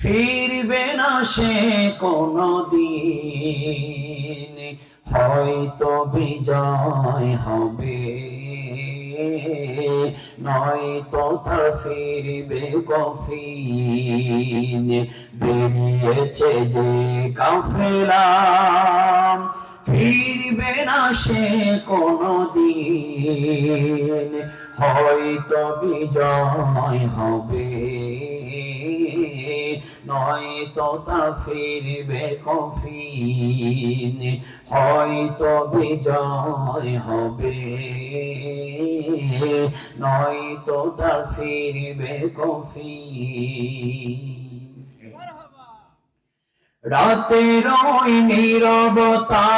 ফিরবে না সে কোনো দিন হয়তো বিজয় হবে, নয়তো তো ফিরবে কফিন। বেরিয়েছে যে কাফেলাম ফিরবে না সে কোনো দিন হয়তো বিজয় হবে। নয়তো তা ফিরবে কফিন। হয়তো বিজয় হবে। নয়তো তার ফিরবে কফিন। রাতের নীরবতা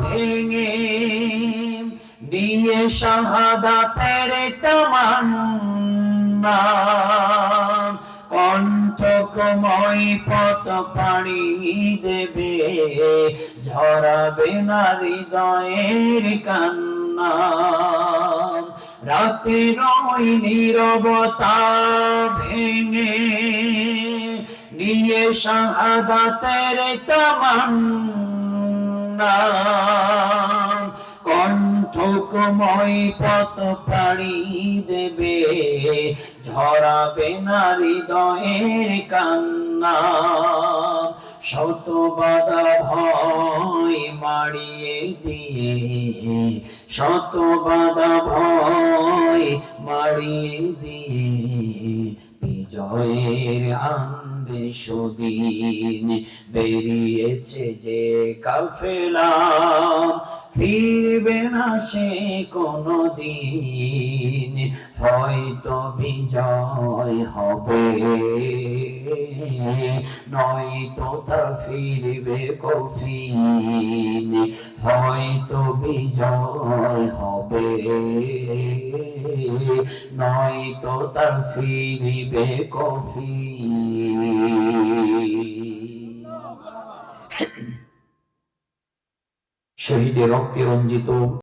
ভেঙে নিয়ে শাহাদাতের তামান্না। কণ্ঠকময় পথ পাড়ি দেবে, ঝরাবে না হৃদয়ের কান্না। রাতের নীরবতা ভেঙে নিয়ে শাহাদাতের তামান্না কণ্ঠকময় পথ পাড়ি দেবে, ঝরাবে না হৃদয়ের কান্না। শত বাধা ভয় মারিয়ে দিয়ে শত বাধা ভয় মারিয়ে দিয়ে, বিজয়ের আনবে সুদিন বেরিয়েছে যে কাফেলা। ফিরবে না সে কোনো দিন হয়তো বিজয় হবে। নয়তো তা ফিরবে কফিন, হয়তো বিজয় হবে। নয়তো তার ফিরিবে কফি। শহীদের রক্তে রঞ্জিত